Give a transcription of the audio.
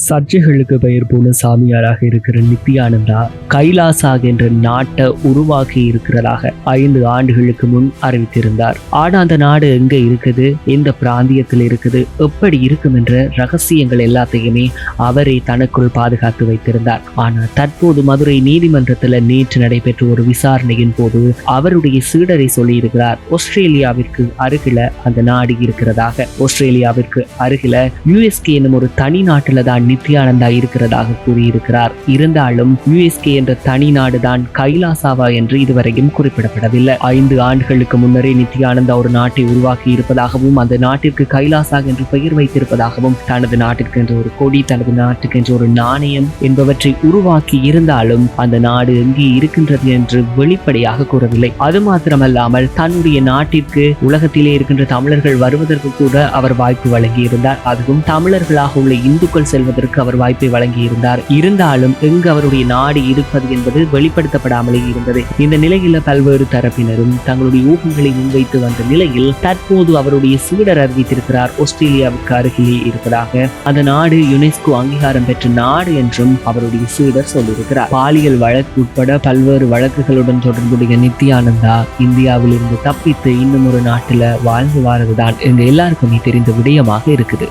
சர்ச்சைகளுக்கு பெயர் போன சாமியாராக இருக்கிற நித்யானந்தா கைலாசாக் என்ற நாட்டை உருவாக்கி இருக்கிறதாக ஐந்து ஆண்டுகளுக்கு முன் அறிவித்திருந்தார். ஆனா அந்த நாடு எங்க இருக்குது? எந்த பிராந்தியத்தில் இருக்குது? எப்படி இருக்கும் என்ற ரகசியங்கள் எல்லாத்தையுமே அவரே தனக்குள் பாதுகாத்து வைத்திருந்தார். ஆனா தற்போது மதுரை நீதிமன்றத்துல நேற்று நடைபெற்ற ஒரு விசாரணையின் போது அவருடைய சீடரை சொல்லியிருக்கிறார் ஆஸ்திரேலியாவிற்கு அருகில அந்த நாடு இருக்கிறதாக. ஆஸ்திரேலியாவிற்கு அருகில யூஎஸ்கே என்னும் ஒரு தனி நாட்டில் தான் நித்யானந்தா இருக்கிறதாக கூறியிருக்கிறார். இருந்தாலும் யுஎஸ்கே என்ற தனி நாடுதான் கைலாசாவா என்று இதுவரையும் குறிப்பிடப்படவில்லை. ஐந்து ஆண்டுகளுக்கு முன்னரே நித்யானந்தா ஒரு நாட்டை உருவாக்கி இருப்பதாகவும் அந்த நாட்டிற்கு கைலாசா என்று பெயர் வைத்திருப்பதாகவும் தனது நாட்டிற்கு என்று ஒரு கொடி தனது நாட்டுக்கு என்ற ஒரு நாணயம் என்பவற்றை உருவாக்கி இருந்தாலும் அந்த நாடு எங்கே இருக்கின்றது என்று வெளிப்படையாக கூறவில்லை. அது மாத்திரமல்லாமல் தன்னுடைய நாட்டிற்கு உலகத்திலே இருக்கின்ற தமிழர்கள் வருவதற்கு கூட அவர் வாய்ப்பு வழங்கியிருந்தார். அதுவும் தமிழர்களாக உள்ள இந்துக்கள் செல்வதற்கு அவர் வாய்ப்பை வழங்கியிருந்தார். இருந்தாலும் எங்கு அவருடைய நாடு இருப்பது என்பது வெளிப்படுத்தப்படாமலே இருந்தது. இந்த நிலையில பல்வேறு தரப்பினரும் தங்களுடைய ஊகங்களை முன்வைத்து வந்த நிலையில் தற்போது அவருடைய சீடர் அறிவித்திருக்கிறார் ஆஸ்திரேலியாவுக்கு அருகிலே இருப்பதாக. அந்த நாடு யுனெஸ்கோ அங்கீகாரம் பெற்ற நாடு என்றும் அவருடைய சீடர் சொல்லியிருக்கிறார். பாலியல் வழக்கு உட்பட பல்வேறு வழக்குகளுடன் தொடர்புடைய நித்யானந்தா இந்தியாவில் இருந்து தப்பித்து இன்னும் ஒரு நாட்டில் வாழ்ந்து வாரதுதான் எங்க எல்லாருக்குமே தெரிந்த விடயமாக இருக்குது.